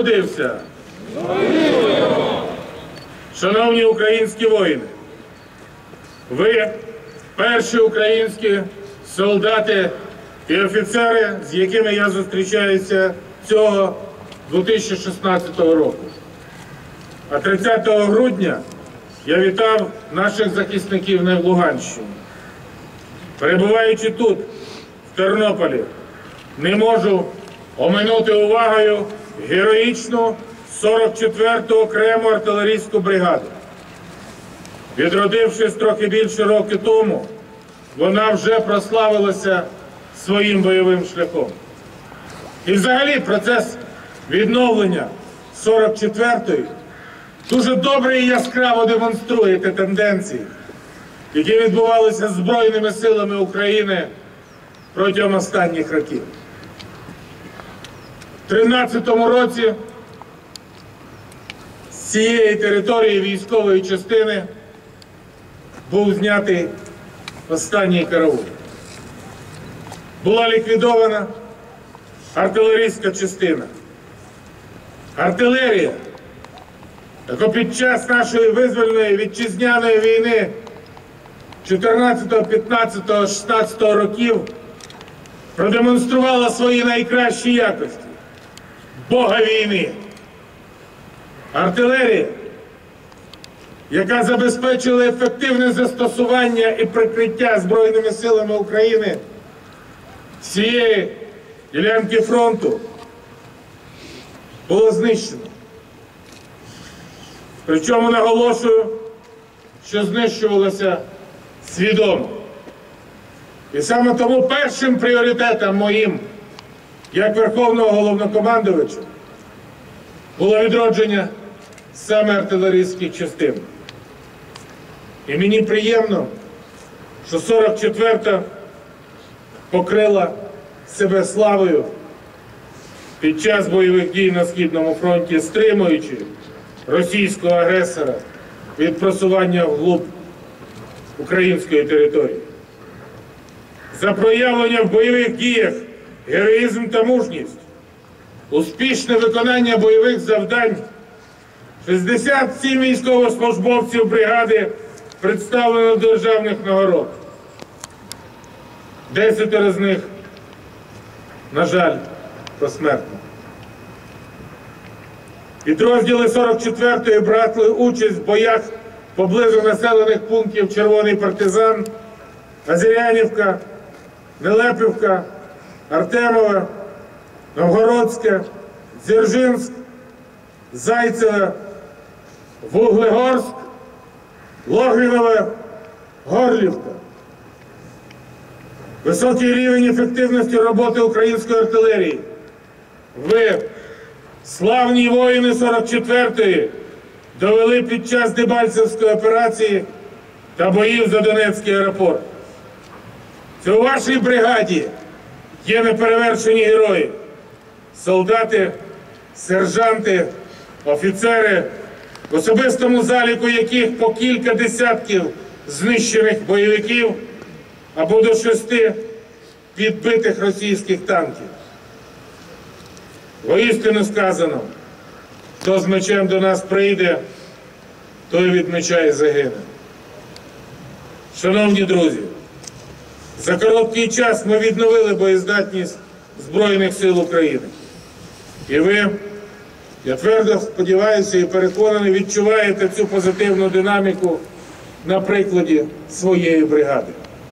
народився? Шановні українські воїни, ви перші українські солдати і офіцери, з якими я зустрічаюся цього 2016 року. А 30 грудня я вітав наших захисників на Луганщині. Перебуваючи тут, в Тернополі, не можу оминути увагою героїчну 44-ту окрему артилерійську бригаду. Відродившись трохи більше роки тому, вона вже прославилася своїм бойовим шляхом. І взагалі процес відновлення 44-ї дуже добре і яскраво демонструє ті тенденції, які відбувалися Збройними силами України протягом останніх років. У 2013 році з цієї території військової частини був знятий останній караул. Була ліквідована артилерійська частина. Артилерія, яка під час нашої визвольної вітчизняної війни 14, 15, 16 років продемонструвала свої найкращі якості. Бога війни. Артилерія, яка забезпечила ефективне застосування і прикриття Збройними силами України всієї ділянки фронту, було знищено. Причому наголошую, що знищувалося свідомо. І саме тому першим пріоритетом моїм, як Верховного головнокомандувача, було відродження саме артилерійських частин. І мені приємно, що 44-та покрила себе славою під час бойових дій на Східному фронті, стримуючи російського агресора від просування вглуб української території. За проявлення в бойових діях героїзм та мужність, успішне виконання бойових завдань 67 військовослужбовців бригади представлено державних нагород. Десятеро з них, на жаль, посмертно. Підрозділи 44-ї брали участь в боях поблизу населених пунктів Червоний партизан, Азірянівка, Нелепівка, Артемове, Новгородське, Дзержинськ, Зайцеве, Вуглегорськ, Логвінове, Горлівка. Високий рівень ефективності роботи української артилерії. Ви, славні воїни 44-ї, довели під час Дебальцевської операції та боїв за Донецький аеропорт. Це у вашій бригаді є неперевершені герої, солдати, сержанти, офіцери, в особистому заліку яких по кілька десятків знищених бойовиків або до шести підбитих російських танків. Воістину сказано, хто з мечем до нас прийде, той від меча і загине. Шановні друзі, за короткий час ми відновили боєздатність Збройних сил України. І ви, я твердо сподіваюся і переконаний, відчуваєте цю позитивну динаміку на прикладі своєї бригади.